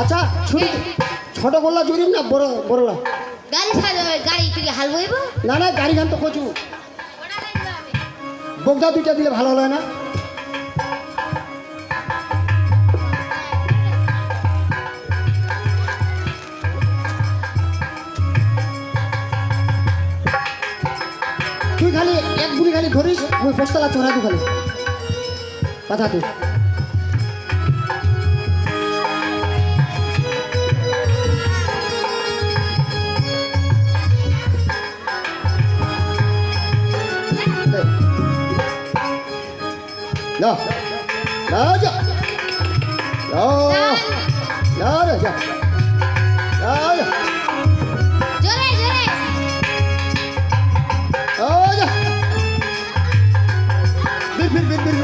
আচ্ছা ছুরি ছোট গোল্লা জুড়ি না বড় বড়লা? গাড়ি গাড়ি তুই হাল বইব না না গাড়ি গান তো কচু। বগদা দুইটা দিলে ভালো হলো না? তুই খালি এক বুড়ি খালি ধরিস মুই বস্তালা চড়া দু খালি। কথা তুই যা না যা না না রে যা না যা জোরে জোরে ও যা ফির ফির ফির ফির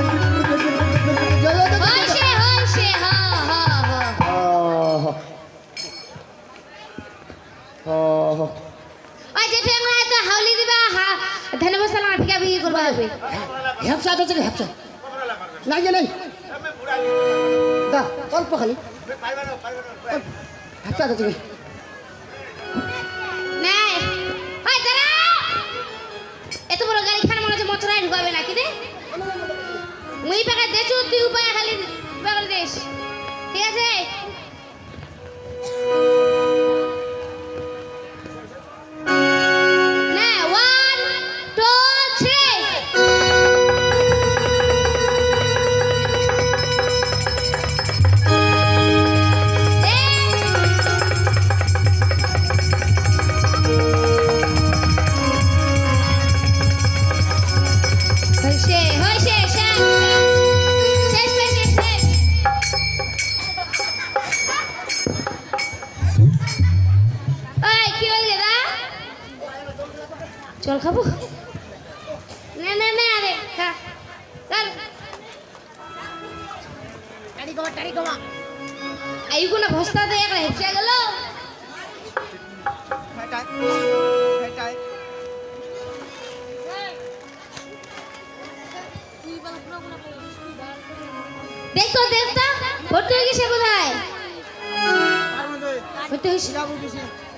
হাউলি দিবা ধানবসালা আটকা বিয়ে করবা হ্যাঁ হ্যাঁ সাথে হ্যাঁ যে নাই দা অল্প খালি। আচ্ছা আচ্ছা দেশ। ঠিক আছে? চল খাব? না না না আরে খা। চল। টাড়ি কমা টাড়ি কমা আইগুনা ভস্তা দে একটা হেপসে গেল? দেখতো দেখতো ভর্তি হয়ে গেছে কোথায়? ভর্তি হয়েছে?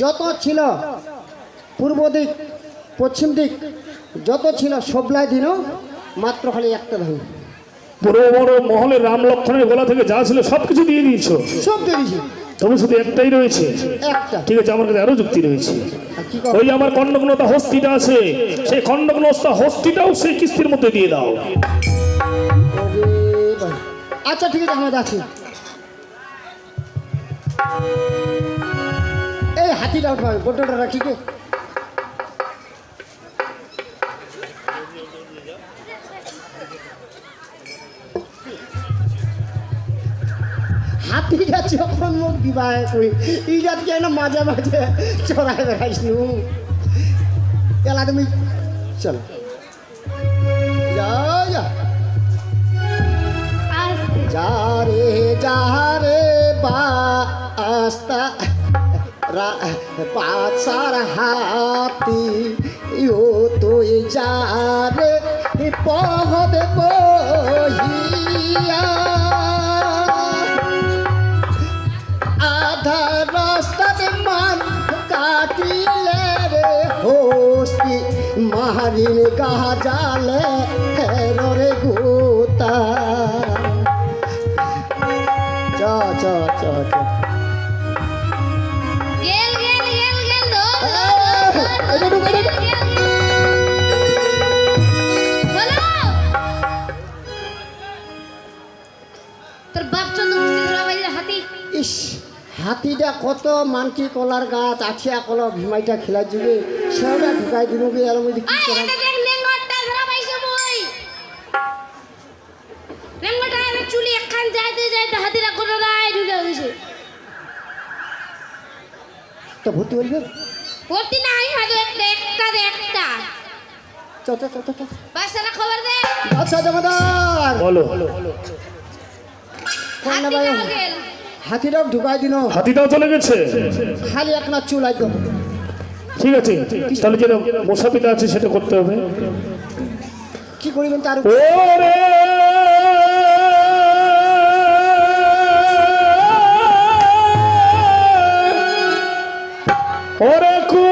যত ছিল পূর্ব দিক পশ্চিম দিক যত ছিল সবলাই দিন মাত্র খালি একটা ধান। পুরো বড় মহলে রাম লক্ষণের গলা থেকে যা ছিল সব কিছু দিয়ে দিয়েছ। সব দিয়ে দিয়েছি। তবে শুধু একটাই রয়েছে। ঠিক আছে আমার কাছে আরও যুক্তি রয়েছে। ওই আমার খণ্ডগ্নতা হস্তিটা আছে সেই খণ্ডগ্নতা হস্তিটাও সেই কিস্তির মধ্যে দিয়ে দাও। আচ্ছা ঠিক আছে আমার আছে এই হাতিটা উঠবে গোটাটা রাখি কে হাতিটা যখন মুখ বিবাহ করি ইজাতকে না মাঝে মাঝে চড়াই বেড়াইস নু? এলা তুমি চলো। যা যা। আস্তে। যারে যারে বাস্তা পাচার হাতি ইও তুই যারে গাহা জালে রে গুতা। চ চ চ চ। হাতিটা কত মানকি কলার গাছ আঠিয়া কলা ভিমাইটা খেলার জন্য সেটা ঢুকাই দিন আর মধ্যে কি করা এখান যাইতে যাইতে হাতিরা কোনো নাই ঢুকে গেছে। তো ভর্তি হইবে ভর্তি নাই হাতে একটা একটা চ চ চ চ বাসারা খবর দে। আচ্ছা জমাদার! বলো। কোন ভাই হাতিটাও ঢুকাই দিন হাতিটাও চলে গেছে? খালি আপনার চুল একদম ঠিক আছে তাহলে যেন মশা পিতা আছে সেটা করতে হবে। কি করিবেন তার ওরে! Oracle!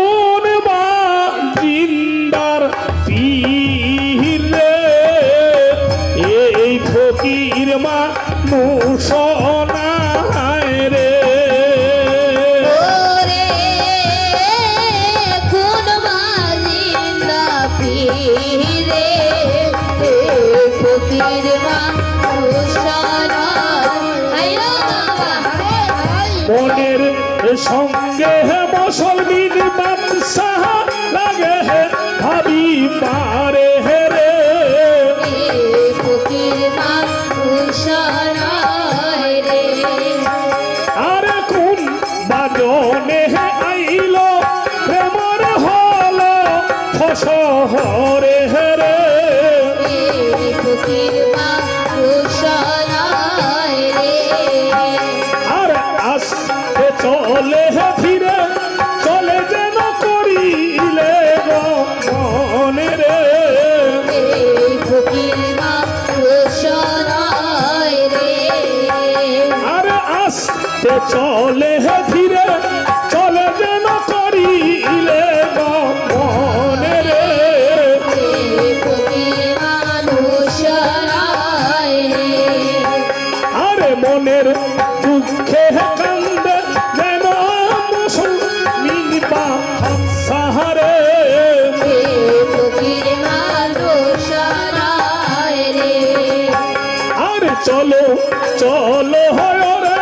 চলো হরে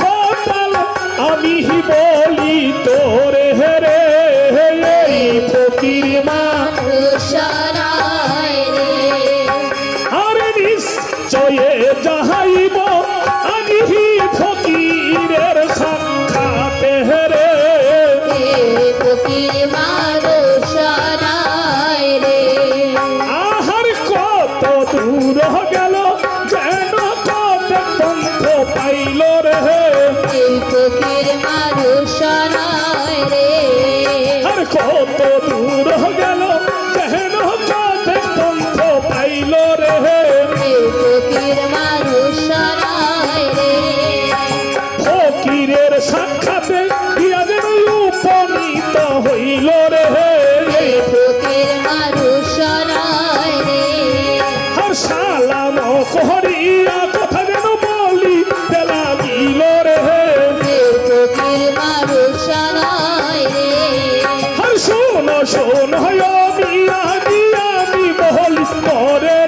খোদাল আমি বলি তোরে হেরে এই ফকির মা আরে নিশ্চয়ে যাহাইব আমি খাতে দিয়া যেন উপনীত হইল রে। আর সালাম করিয়া কথা যেন বলি লাগিল রে। আর শোন শোন, হয় আমি আমি বলি মরে।